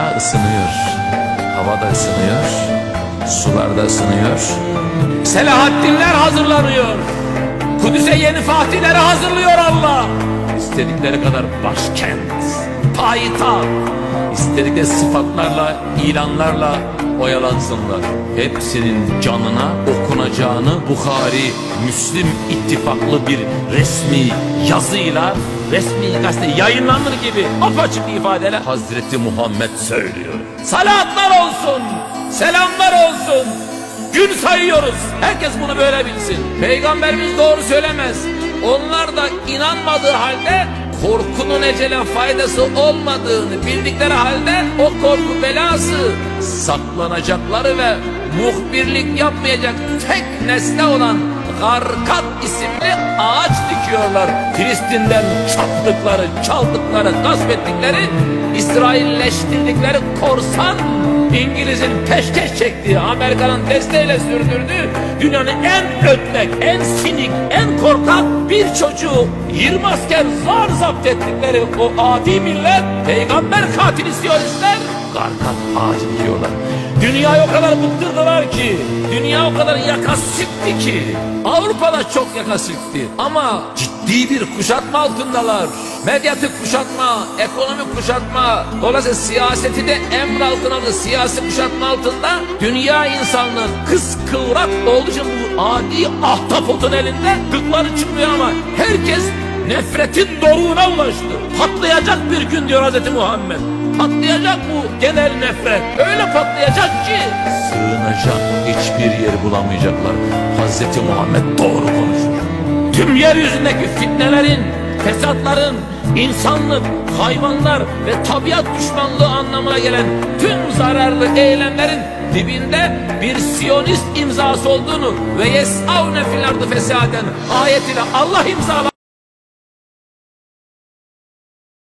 Dünya ısınıyor. Hava da ısınıyor. Sular da ısınıyor. Selahaddinler hazırlanıyor. Kudüs'e yeni fatihleri hazırlıyor Allah. İstedikleri kadar başkent, payitaht, istedikleri sıfatlarla, ilanlarla oyalansınlar. Hepsinin canına okunacağını Bukhari, Müslim ittifaklı bir resmi yazıyla resmi gazete yayınlanır gibi apaçık ifadeyle Hazreti Muhammed söylüyor. Salatlar olsun, selamlar olsun. Gün sayıyoruz. Herkes bunu böyle bilsin. Peygamberimiz doğru söylemez. Onlar da inanmadığı halde korkunun ecele faydası olmadığını bildikleri halde o korku belası saklanacakları ve muhbirlik yapmayacak tek nesne olan Garkat isimli ağaç dikiyorlar. Filistin'den çaptıkları, çaldıkları, gasp ettikleri, İsrailleştirdikleri korsan İngiliz'in peşkeş çektiği, Amerika'nın desteğiyle sürdürdüğü dünyanın en ötlek, en sinik, en korkak bir çocuğu 20 asker zar zapt ettikleri o adi millet peygamber katili siyonistler Garkat ağacı diyorlar. Dünyayı o kadar bıktırdılar ki, dünya o kadar yaka sikti ki, Avrupa'da çok yaka sikti ama ciddi bir kuşatma altındalar. Medyatik kuşatma, ekonomik kuşatma, dolayısıyla siyaseti de emr altına aldı. Siyasi kuşatma altında dünya insanlığı kız kıvrak olduğu için bu adi ahtapotun elinde gıkları çıkmıyor ama herkes nefretin doruğuna ulaştı. Patlayacak bir gün diyor Hz. Muhammed. Patlayacak bu genel nefret. Öyle patlayacak ki hiçbir yer bulamayacaklar. Hazreti Muhammed doğru konuşur. Tüm yeryüzündeki fitnelerin, fesatların, insanlık, hayvanlar ve tabiat düşmanlığı anlamına gelen tüm zararlı eylemlerin dibinde bir siyonist imzası olduğunu ve yesavne fil ardı fesaden ayetiyle Allah imzaladı.